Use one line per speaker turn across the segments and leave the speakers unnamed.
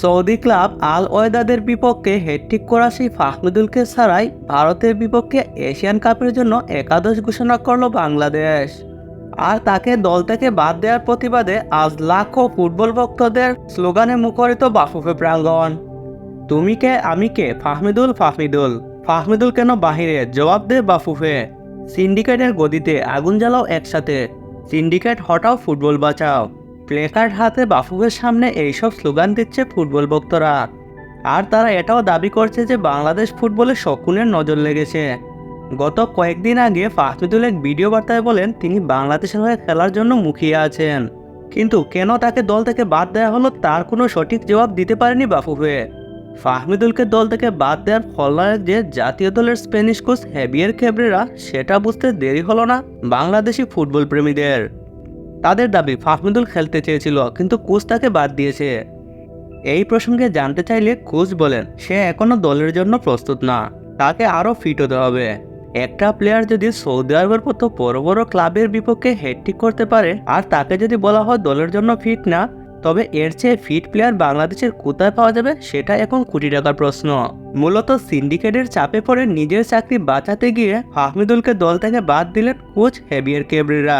Saudi club Al ওয়েদাদের বিপক্ষে hat trick করা সেই ফাহমিদুলকে ছাড়াই ভারতের বিপক্ষে এশিয়ান কাপের জন্য একাদশ ঘোষণা করল বাংলাদেশ। আর তাকে দল থেকে বাদ দেওয়ার প্রতিবাদে আজ লাখো ফুটবল ভক্তদের স্লোগানে মুখরিত বাফুফে প্রাঙ্গণ। তুমি কে? আমি কে? ফাহমিদুল? ফাহমিদুল। ফাহমিদুল কেন বাহিরে? জবাব দে বাফুফে। সিন্ডিকেটের গদিতে আগুন জ্বালাও একসাথে। সিন্ডিকেট, হটাও ফুটবল বাঁচাও। প্লেকার্ড হাতে বাফুফের সামনে এইসব স্লোগান দিচ্ছে ফুটবল ভক্তরা। আর তারা এটাও দাবি করছে যে বাংলাদেশ ফুটবলে শকুনের নজর লেগেছে। গত কয়েকদিন আগে ফাহমিদুল এক ভিডিও বার্তায় বলেন, তিনি বাংলাদেশের হয়ে খেলার জন্য মুখিয়ে আছেন। কিন্তু কেন তাকে দল থেকে বাদ দেওয়া হলো তার কোনো সঠিক জবাব দিতে পারেনি বাফুফে। ফাহমিদুলকে দল থেকে বাদ দেওয়ার ফলনায়ক যে জাতীয় দলের স্প্যানিশ কোচ হেভিয়ার কেবরেরা সেটা বুঝতে দেরি হলো না বাংলাদেশি ফুটবল প্রেমীদের। তাদের দাবি ফাহমিদুল খেলতে চেয়েছিল, কিন্তু কোচ তাকে বাদ দিয়েছে। এই প্রসঙ্গে জানতে চাইলে কোচ বলেন, সে এখনও দলের জন্য প্রস্তুত না, তাকে আরও ফিট হতে হবে। একটা প্লেয়ার যদি সৌদি আরবের মতো বড় বড় ক্লাবের বিপক্ষে হ্যাট্রিক করতে পারে, আর তাকে যদি বলা হয় দলের জন্য ফিট না, তবে এর চেয়ে ফিট প্লেয়ার বাংলাদেশের কোথায় পাওয়া যাবে সেটা এখন কোটি টাকার প্রশ্ন। মূলত সিন্ডিকেটের চাপে পড়ে নিজের চাকরি বাঁচাতে গিয়ে ফাহমিদুলকে দল থেকে বাদ দিলেন কোচ হেভিয়ার কেবরিরা।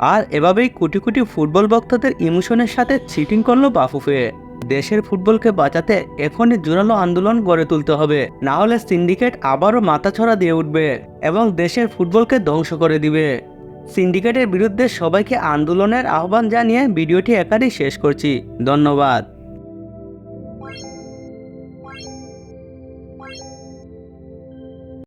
আর এভাবেই কোটি কোটি ফুটবল ভক্তদের ইমোশনের সাথে চিটিং করল বাফুফে। দেশের ফুটবলকে বাঁচাতে এখনই জোরালো আন্দোলন গড়ে তুলতে হবে, না হলে সিন্ডিকেট আবারও মাথাছড়া দিয়ে উঠবে এবং দেশের ফুটবলকে ধ্বংস করে দিবে। সিন্ডিকেটের বিরুদ্ধে সবাইকে আন্দোলনের আহ্বান জানিয়ে ভিডিওটি একারই শেষ করছি। ধন্যবাদ।